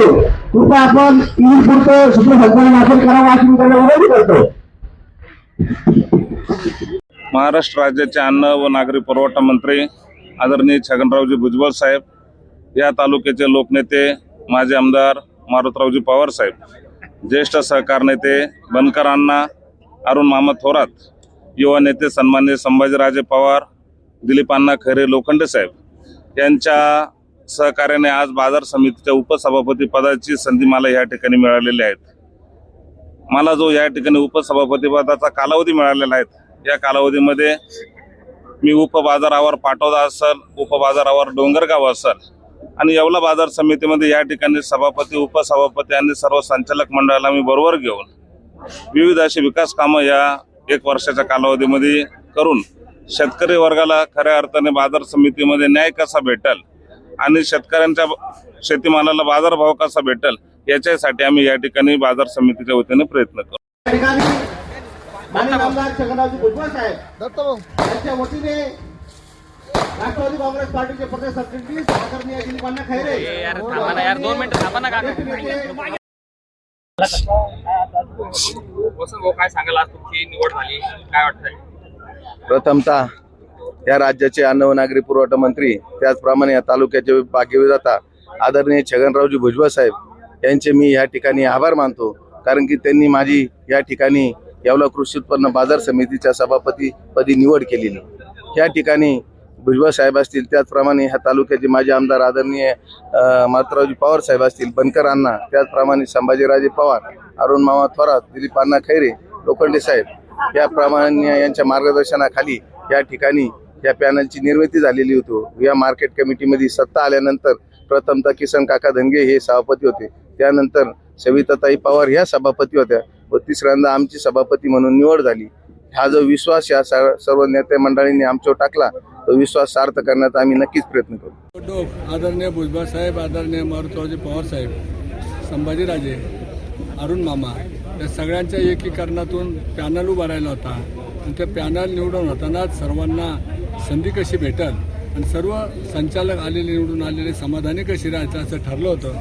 करतो कृपया आपण ईद पुरतं सूत्रसंचालन आपण करावं अशी मी त्यांना विनंती करतो. महाराष्ट्र राज्याचे अन्न व नागरी पुरवठा मंत्री आदरणीय छगनरावजी भुजबळ साहेब या तालुक्याचे लोकनेते माजी आमदार मारुतरावजी पवार साहेब ज्येष्ठ सहकार नेते बनकर अण्णा अरुण मामा थोरात युवा नेते सन्मान्य संभाजीराजे पवार दिलीप अण्णा खैरे लोखंडे साहेब यांच्या सहकार्याने आज बाजार समितीच्या उपसभापती पदाची संधी मला या ठिकाणी मिळालेली आहेत. मला जो या ठिकाणी उपसभापती पदाचा कालावधी मिळालेला आहे या कालावधीमध्ये मी उपबाजारावर पाटोदा असल उपबाजारावर डोंगरगाव असल आणि येवला बाजार समितीमध्ये या ठिकाणी सभापती उपसभापती आणि सर्व संचालक मंडळाला मी बरोबर घेऊन विविध अशी विकास कामं या एक वर्षाच्या कालावधीमध्ये करून शेतकरी वर्गाला खऱ्या अर्थाने बाजार समितीमध्ये न्याय कसा भेटल आणि शेतकऱ्यांच्या शेतीमालाला बाजारभाव कसा भेटल याच्यासाठी आम्ही या ठिकाणी बाजार समितीच्या वतीने प्रयत्न करू या ठिकाणी माननीय आमदार छगनरावजी भुजबळ साहेब यांच्या वतीने राष्ट्रवादी काँग्रेस पार्टीचे प्रदेश सरचिटणीस आदरणीय दिलीपांना खैरे. यार थांबा ना यार दोन मिनिटं थांबा ना काका नेते वसंत भाऊ काय सांगाल आज तुमची निवड झाली? काय वाटतंय? प्रथमतः या राज्याचे अन्न व नागरी पुरवठा मंत्री त्याचप्रमाणे या तालुक्याचे भाग्यविधाता आदरणीय छगनरावजी भुजबळ साहेब यांचे मी या ठिकाणी आभार मानतो. कारण की त्यांनी माझी या ठिकाणी येवला कृषी उत्पन्न बाजार समितीच्या सभापती पदी निवड केलेली. या ठिकाणी भुजबळ साहेब असतील त्याचप्रमाणे ह्या तालुक्याचे माजी आमदार आदरणीय मातरावजी पवार साहेब असतील बनकर अण्णा त्याचप्रमाणे संभाजीराजे पवार अरुण मामा थोरात दिलीप अण्णा खैरे लोखंडे साहेब याप्रमाणे यांच्या मार्गदर्शनाखाली या ठिकाणी या पॅनलची निर्मिती झालेली होती. या मार्केट कमिटीमध्ये सत्ता आल्यानंतर प्रथमतः किसन काका धनगे हे सभापती होते. त्यानंतर सविताताई पवार ह्या सभापती होत्या व तिसऱ्यांदा आमची सभापती म्हणून निवड झाली. हा जो विश्वास या सर्व नेते मंडळींनी आमच्यावर टाकला तो विश्वास सार्थ करण्याचा आम्ही नक्कीच प्रयत्न करू. आदरणीय भुजबळ साहेब आदरणीय मारुतरावजी पवार साहेब संभाजीराजे अरुण मामा या सगळ्यांच्या एकीकरणातून पॅनल उभारायला होता. आणि त्या पॅनल निवडून होतानाच सर्वांना संधी कशी भेटल आणि सर्व संचालक आलेले निवडून आलेले समाधानी कशी राहायचं असं ठरलं होतं.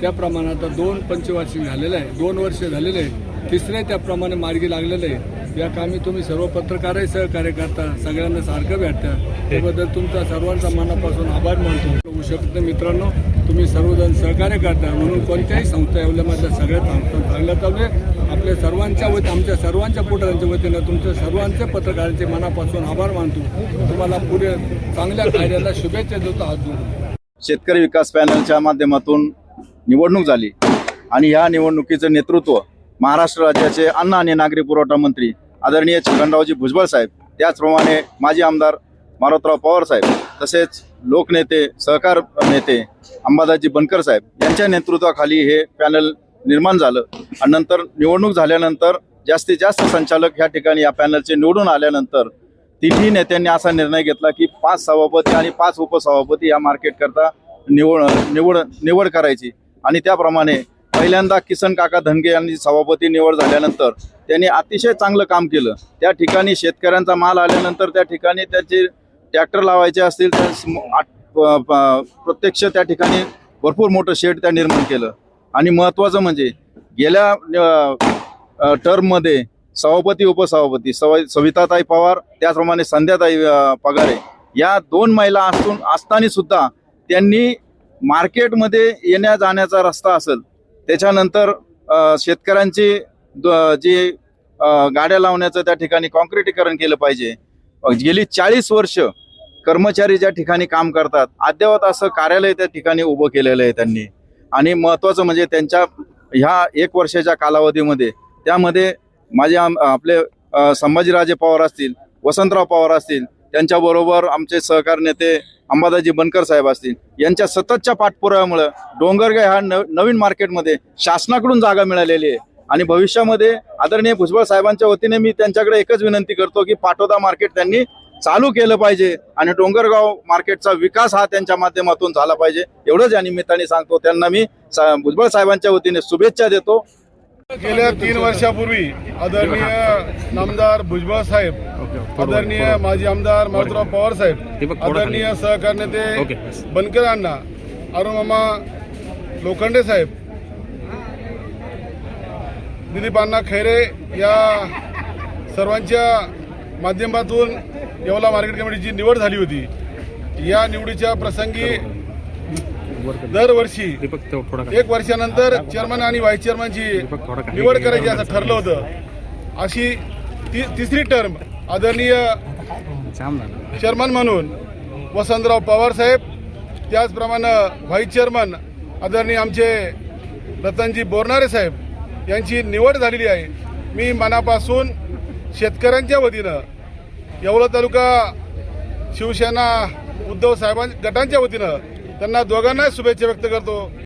त्याप्रमाणे आता दोन पंचवार्षिक झालेलं आहे. दोन वर्ष झालेले आहे. तिसरे त्याप्रमाणे मार्गी लागलेले आहे. या कामी तुम्ही सर्व पत्रकारही सहकार्य करता. सगळ्यांना सारखं भेटतं. त्याबद्दल तुमचा सर्वांचा मनापासून आभार मानतो. होऊ शकत नाही मित्रांनो. तुम्ही सर्वजण सहकार्य करता. म्हणून कोणत्याही संस्था एवढ्यामधल्या सगळ्या संस्था चांगल्या चालू आपल्या सर्वांच्या वती आमच्या सर्वांच्या पुढाऱ्यांच्या वतीनं तुमच्या सर्वांच्या पत्रकारांचे मनापासून आभार मानतो. तुम्हाला पुढे चांगल्या कार्याला शुभेच्छा देतो हात जोडून. शेतकरी विकास पॅनलच्या माध्यमातून निवडणूक झाली आणि ह्या निवडणुकीचं नेतृत्व महाराष्ट्र राज्याचे अन्न आणि नागरी पुरवठा मंत्री आदरणीय छगनरावजी भुजबळ साहेब त्याचप्रमाणे माजी आमदार मारोतराव पवार साहेब तसेच लोकनेते सहकार नेते अंबादाजी बनकर साहेब यांच्या नेतृत्वाखाली हे पॅनल निर्माण झालं. आणि नंतर निवडणूक झाल्यानंतर जास्तीत जास्त संचालक ह्या ठिकाणी या पॅनलचे निवडून आल्यानंतर तिन्ही नेत्यांनी असा निर्णय घेतला की पाच सभापती आणि पाच उपसभापती या मार्केटकरता निवड निवड निवड करायची. आणि त्याप्रमाणे पहिल्यांदा किसन काका धनगे यांनी सभापती निवड झाल्यानंतर त्यांनी अतिशय चांगलं काम केलं. त्या ठिकाणी शेतकऱ्यांचा माल आल्यानंतर त्या ठिकाणी त्याचे ट्रॅक्टर लावायचे असतील तर प्रत्यक्ष त्या ठिकाणी भरपूर मोठं शेड त्या निर्माण केलं. आणि महत्त्वाचं म्हणजे गेल्या टर्ममध्ये सभापती उपसभापती सव सविताताई पवार त्याचप्रमाणे संध्याताई पगारे या दोन महिला असून असताना सुद्धा त्यांनी मार्केटमध्ये येण्या जाण्याचा रस्ता असेल त्याच्यानंतर शेतकऱ्यांची जे गाड्या लावण्याचं त्या ठिकाणी कॉन्क्रिटीकरण केलं पाहिजे. गेली चाळीस वर्ष कर्मचारी ज्या ठिकाणी काम करतात अद्यावत असं कार्यालय त्या ठिकाणी उभं केलेलं आहे त्यांनी. आणि महत्त्वाचं म्हणजे त्यांच्या ह्या एक वर्षाच्या कालावधीमध्ये त्यामध्ये माझे आपले संभाजीराजे पवार असतील वसंतराव पवार असतील त्यांच्याबरोबर आमचे सहकार नेते अंबादाजी बनकर साहेब असतील यांच्या सततच्या पाठपुराव्यामुळं डोंगरगाव ह्या न नवीन मार्केटमध्ये शासनाकडून जागा मिळालेली आहे. आणि भविष्यामध्ये आदरणीय भुजबळ साहेबांच्या वतीने मी त्यांच्याकडे एकच विनंती करतो की पाटोदा मार्केट त्यांनी चालू केलं पाहिजे आणि डोंगरगाव मार्केटचा विकास हा त्यांच्या माध्यमातून झाला पाहिजे. एवढंच या निमित्ताने सांगतो. त्यांना मी सा- भुजबळ साहेबांच्या वतीने शुभेच्छा देतो. गेल्या तीन वर्षापूर्वी आदरणीय नामदार भुजबळ साहेब आदरणीय माजी आमदार मारुतराव पवार साहेब आदरणीय सहकार नेते बनकर अण्णा अरुण मामा लोखंडे साहेब दिलीपांना खैरे या सर्वांच्या माध्यमातून येवला मार्केट कमिटीची निवड झाली होती या निवडीच्या प्रसंगी दरवर्षी एक वर्षानंतर चेअरमन आणि व्हाईस चेअरमनची निवड करायची असं ठरलं होतं. अशी ती तिसरी टर्म आदरणीय चेअरमन म्हणून वसंतराव पवार साहेब त्याचप्रमाणे व्हाईस चेअरमन आदरणीय आमचे रतनजी बोरनारे साहेब यांची निवड झालेली आहे. मी मनापासून शेतकऱ्यांच्या वतीनं येवला तालुका शिवसेना उद्धव साहेबां गटांच्या वतीनं त्यांना दोघांना शुभेच्छा व्यक्त करतो.